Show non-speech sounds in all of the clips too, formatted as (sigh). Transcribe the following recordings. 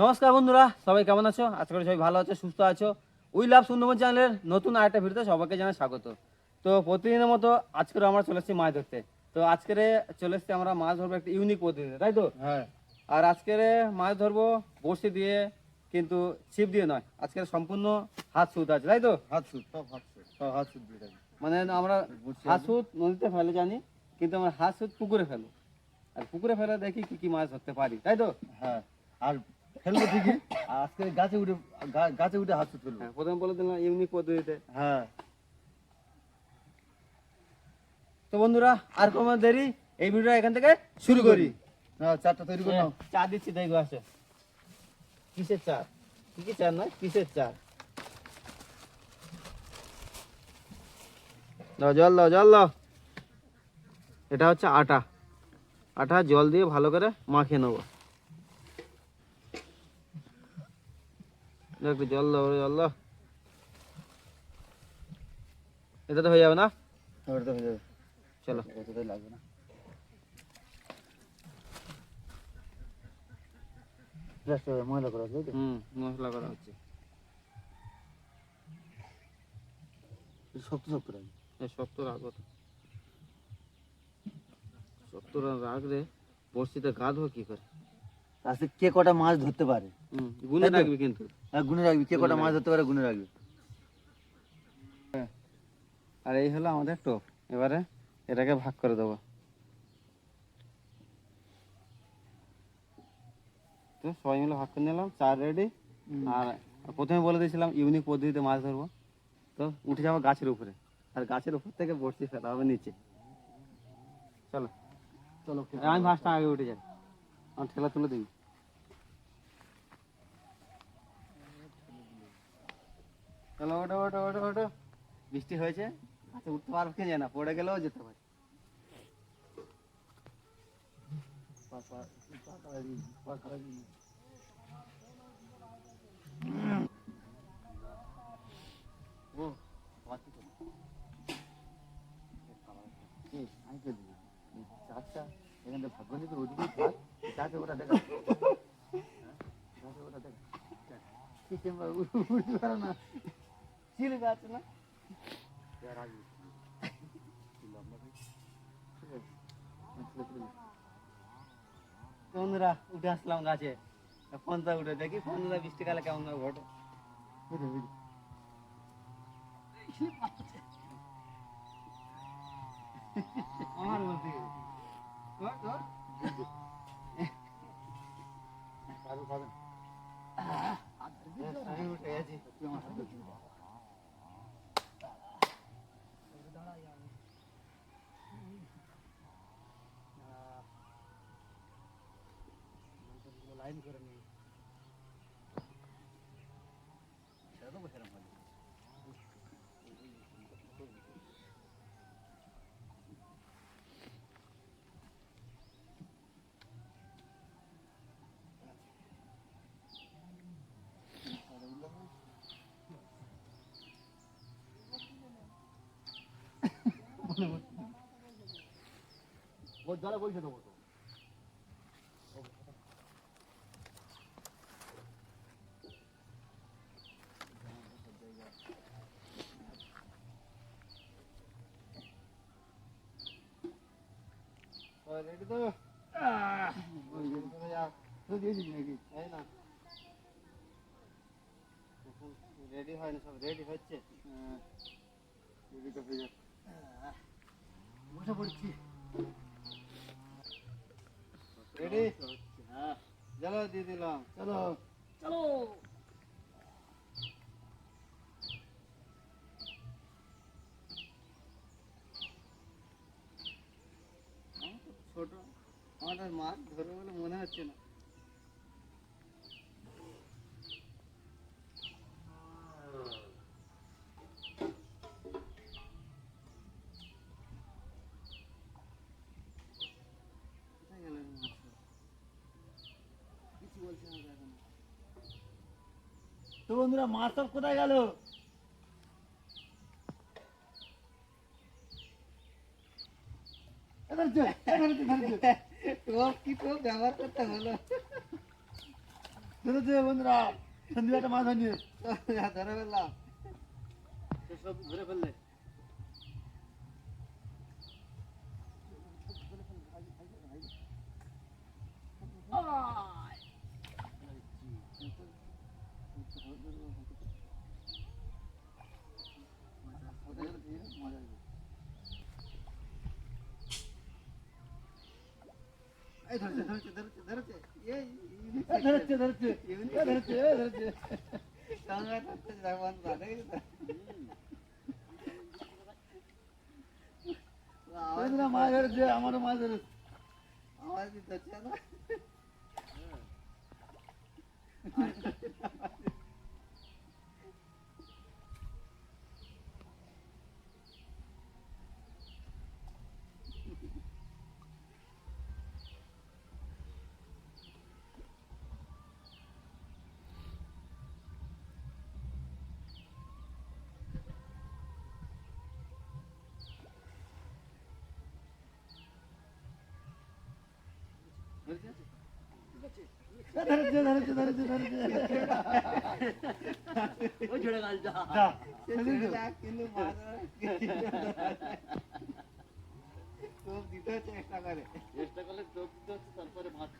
নমস্কার বন্ধুরা সবাই কেমন আছো? আজকে সবাই ভালো আছো সুস্থ আছো। উই লাভ সুন্দরবন চ্যানেলের নতুন আরেকটা ভিডিওতে সবাইকে জানাই স্বাগত। তো প্রতিদিনের মতো আজকের আমরা চলে এসেছি মাছ ধরতে। তো আজকের চলে এসেছি আমরা মাছ ধরবো একটা ইউনিক পদ্ধতিতে তাই তো? হ্যাঁ। আর আজকের মাছ ধরবো বড়শি দিয়ে কিন্তু ছিপ দিয়ে নয় আজকের সম্পূর্ণ হাত সুদ আছে তাই তো? হাত সুদ সব হাত সুদ সব হাত সুদ মানে আমরা হাত? সুদ নদীতে ফেলে জানি কিন্তু আমরা হাত সুদ পুকুরে ফেলো আর পুকুরে ফেলে দেখি কি কি মাছ ধরতে পারি তাই তো? হ্যাঁ আর ফেলব ঠিকই আজকে গাছে উঠে গাছে উঠে হাত ফেলব হ্যাঁ প্রথমে বলে দিলাম ইউনিক পদ্ধতিতে। হ্যাঁ। তো বন্ধুরা আর কোনো দেরি? এই ভিডিওটা এখান থেকে শুরু করি। না চারটা তৈরি করে নাও। চা দিচ্ছি আসে। কিসের চা? কি চা নয় কিসের চা? দাও জল দাও জল দাও। এটা হচ্ছে আটা। আটা জল দিয়ে ভালো করে মাখিয়ে নেব। দাও জল দাও এটা তো হয়ে যাবে না? ওটা তো হয়ে যাবে। চলো। অতটাই লাগবে না। ময়লা করা হুম মশলা করা হচ্ছে শক্ত শক্ত রাখবে সত্তর রাখব তো। সত্তর রাখলে বড়শিতে গা ধোয়া কি করে? আজকে কে কটা মাছ ধরতে পারে? গুনে রাখবি কিন্তু। হ্যাঁ গুনে রাখবি। কে কটা মাছ ধরতে পারে গুনে রাখবি। আর এই হলো আমাদের টোপ। এবারে এটাকে ভাগ করে দেবো। তো সবাই মিলে ভাগ করে নিলাম চার রেডি আর প্রথমে বলে দিয়েছিলাম ইউনিক পদ্ধতিতে মাছ ধরবো। তো উঠে যাব গাছের উপরে। আর গাছের উপর থেকে বড়শি ফেলা হবে নিচে। চলো। চলো আমি ফার্স্ট আগে উঠে যাই। আমার ঠেলা তুলে দিবি। চলো ওটো ওটো ওটো ওটো বৃষ্টি হয়েছে আচ্ছা উঠতে পারব কি জানা পড়ে গেলেও যেতে পারে। ও তো। আমি? এই চারটা এখান ভাগ্য ওদিকে থাক গাছে ওটা দেখা? ওটা দেখা। ঠিক উঠে- উঠতে পারো না। চিল গাছ না। বন্ধুরা উঠে আসলাম গাছে। ফোনটা উঠে দেখি ফোনটা বৃষ্টিকালে কেমন হবে ঘটে এই দে, এই দে। আমার বলতে গেলে। ধর, ধর। পারবে, পারবে। আমি উঠে গেছি তুই আমার হাতে দে। সেটা তো জলে বইছে দেবো তো। রেডি তো। দিয়েছিস নাকি? এই না। রেডি হয়নি সব রেডি হচ্ছে। হয়ে যাচ্ছে। বসে পড়ছি। রেডি? হ্যাঁ চলো দিয়ে দিলাম। চলো। চলো আমার তো ছোট আমাদের মাছ ধরবে বলে মনে হচ্ছে না কোথায় গেল রে মাছটা? কিছু বলছে না তো এখন। তো বন্ধুরা মাছ সব কোথায় গেল? কি টোপ ব্যবহার করতে হলো। ধরেছে বন্ধুরা সন্দীপ একটা মাছ ধরিয়ে ধরে ফেললাম। সব ধরে ফেললে এই ধরেছে ধরেছে ধরেছে ধরেছে এই ধরেছে ধরেছে ধরেছে ধরেছে কাঙ্গা করতে যাবেন বাদে বন্ধুরা মাছ ধরেছে আমারও মাছ ধরেছে আমার দিতে হচ্ছে না ধরেছে ধরেছে ধরেছে ধরেছে ওই ঝড়ে গাল যা যা কিন্তু মাছ তোপ দিতে হচ্ছে চেষ্টা করে চেষ্টা করলে তোপ দিতে হচ্ছে তারপরে মাছ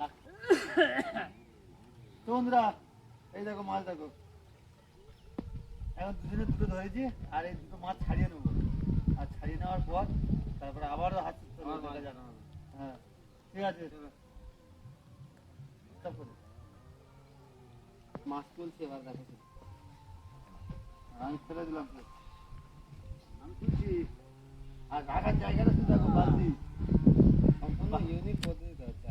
লাগছে তো এই দেখো মাছ দেখো। এখন দুজনে দুটো ধরেছি আর এই দুটো মাছ ছাড়িয়ে নেব। আর ছাড়িয়ে নেওয়ার পর তারপরে আবারও হাত মাছ। হ্যাঁ। ঠিক আছে। করো। মাছ তুলছে এবার দেখো আমি ফেলে দিলাম আমি তুলছি আর রাখার জায়গাটা শুধু দেখো বালতি। সম্পূর্ণ ইউনিক পদ্ধতিতে হচ্ছে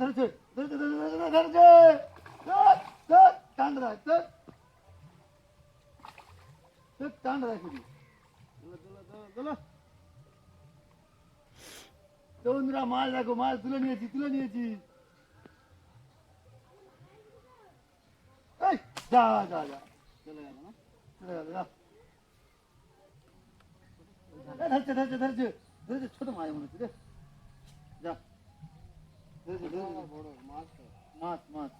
ধরেছে ধরেছে ধরেছে ধরেছে ধরেছে ধর, ধর, টান রাখ। ধর, টান রাখ শুধু। তো বন্ধুরা মাছ দেখো মাছ তুলে নিয়েছি তুলে নিয়েছি। যা যা যা। চলে গেল না? চলে গেল যা। ধরছে ধরছে ছোট মাছ মনে হচ্ছে যা। মাছ। মাছ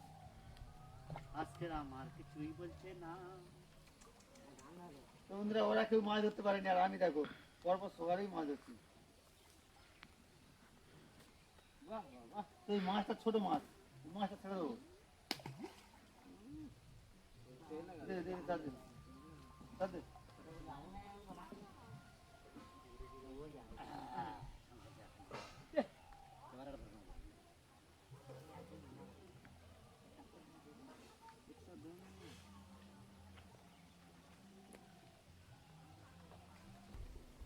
আজকের আমার কিছুই বলছে না বন্ধুরা ওরা কেউ মাছ ধরতে পারেনি আর আমি দেখো পরপর সবারই মাছ ধরছি এই মাছটা ছোট মাছ মাছটা ছেড়ে দেবো দে দে তার দে তার দে ধরেছে ধরেছে ধরেছে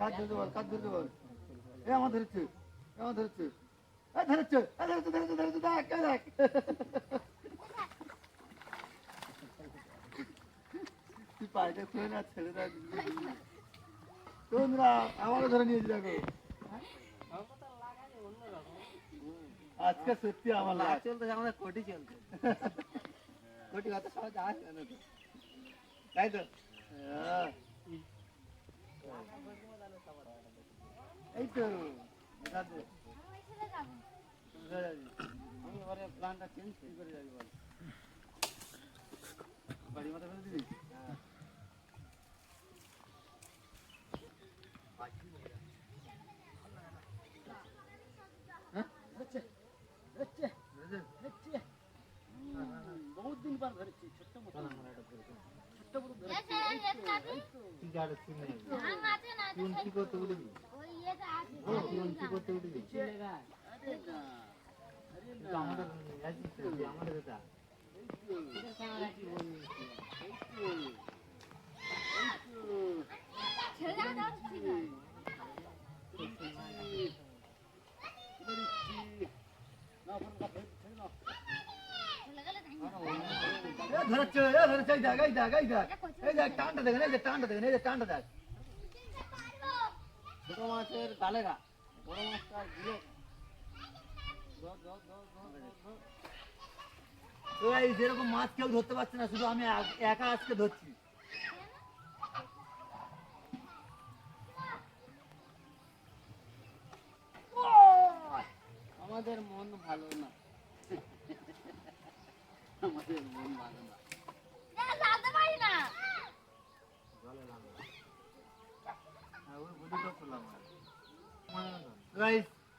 কাজ ধরতে কাজ ধরতে বল এ আমার ধরেছে এ আমার ধরেছে এ ধরেছে এ ধরেছে ধরেছে ধরেছে দেখ দেখ তুই না ছেড়ে দেখ তোমরা আমারও ধরে আজকে সত্যি আমার লাগ চলতে আমাদের কোটি চলছে। (laughs) কোটি কত সহজ আসবে না তো তাই তো। এই তো? আমি প্ল্যানটা চেঞ্জ করে যাবি বল বাড়ি মাথা ফেলে দিবি 봐 그렇지. 저쪽으로 저쪽으로 그렇지. 기가를 쓰네. 기운 피고 떠오르니 어 기운 피고 떠오르니 내가 내가 이거 아무도 할수 있어 이거 아무도 다. 이렇게 하지 보니 제가 나도 지금 그렇지. 그렇지. 나 보니까 যেরকম মাছ কেউ ধরতে পারছে না, শুধু আমি একা আজকে ধরছি। আমাদের মন ভালো না। আমাদের মন ভালো না।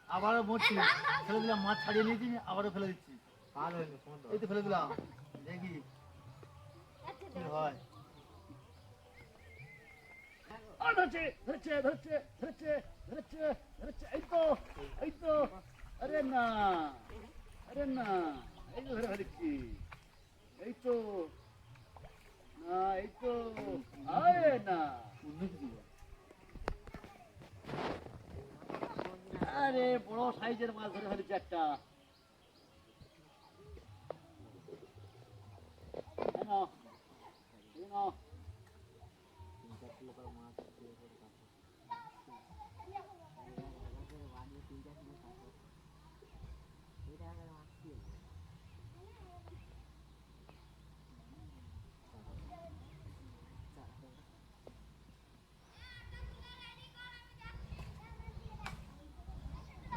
আবারও মরছি। ফেলে দিলাম মাছ ছাড়িয়ে নিয়েছি আবারও ফেলে দিচ্ছি। এই তো ফেলে দিলাম দেখি কি হয়। ধরছে ধরছে ধরছে ধরছে ধরছে ধরছে। এই তো এই তো। আরে না আরে না। এই তো ধরে ধরেছি এই তো না এই তো না। আরে বড় সাইজের মাছ ধরে ধরেছে একটা।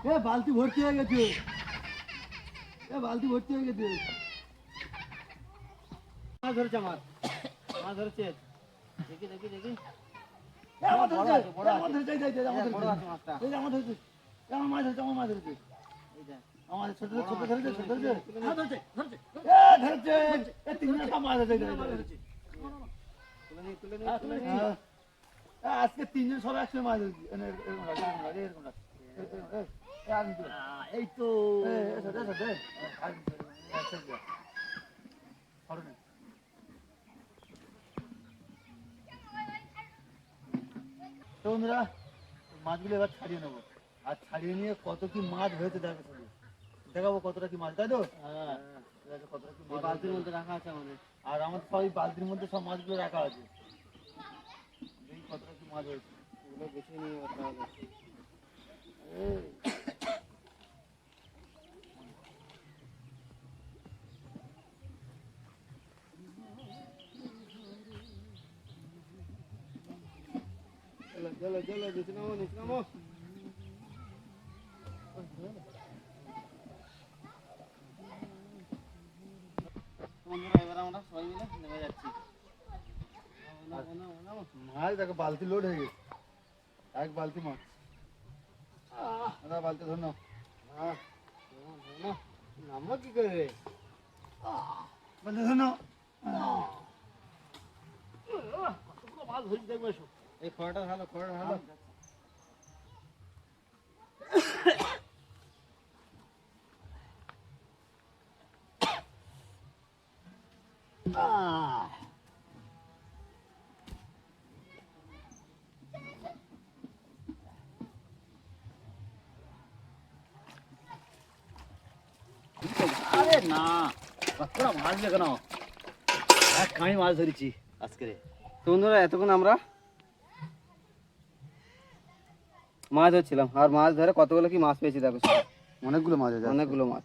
এ বালতি ভর্তি হয়ে গেছে। এ বালতি ভর্তি হয়ে গেছে। মাছ ধরেছে আমার। মাছ ধরেছে। দেখি দেখি দেখি। আমার ছোট ছোট ধরেছে, ছোট ধরেছে। ধরছে। মাছ ধরেছে, আজকে তিনজন সব একসঙ্গে মাছ ধরেছি। এরকম এরকম এই তো। তো বন্ধুরা মাছগুলো এবার ছাড়িয়ে নেব। আর ছাড়িয়ে নিয়ে কত কি মাছ হয়েছে দেখো শুধু। দেখাবো কতটা কি মাছ তাই তো? হ্যাঁ। কতটা কি বালতির মধ্যে রাখা আছে আমাদের। আর আমার সব বালতির মধ্যে সব মাছগুলো রাখা আছে। কতটা কি মাছ হয়েছে। এগুলো বেশি নিয়ে করতে হবে চলো চলো চলো নিচে নামো নিচে নামো বন্ধুরা এবার আমরা সবাই মিলে নেমে যাচ্ছি নামো, নামো, নামো, নামো। মাছ দেখো বালতি লোড হয়ে গেছে এক বালতি মাছ দাদা বালতি ধর নাও আহ, নামো, নামো। নামো কি করে রে বালতি ধর নাও কতগুলো মাছ ধরেছি দেখবে এসো এই খড়টা ভালো খড়টা ভালো আরে না কতটা মাছ দেখে নাও এক কাঁড়ি মাছ ধরেছি আজকে তো বন্ধুরা এতক্ষণ আমরা মাছ ধরছিলাম। আর মাছ ধরে কতগুলো কি মাছ পেয়েছি দেখো অনেকগুলো মাছ আছে। অনেকগুলো মাছ।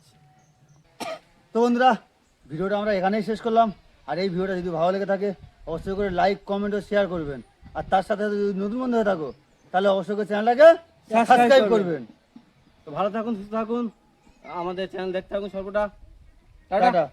তো বন্ধুরা ভিডিওটা আমরা এখানেই শেষ করলাম। আর এই ভিডিওটা যদি ভালো লেগে থাকে অবশ্যই করে লাইক কমেন্ট ও শেয়ার করবেন। আর তার সাথে যদি নতুন বন্ধু হয়ে থাকো তাহলে অবশ্যই করে চ্যানেলটাকে সাবস্ক্রাইব করবেন। তো ভালো থাকুন সুস্থ থাকুন। আমাদের চ্যানেল দেখতে থাকুন সর্বটা টাটা। টাটা।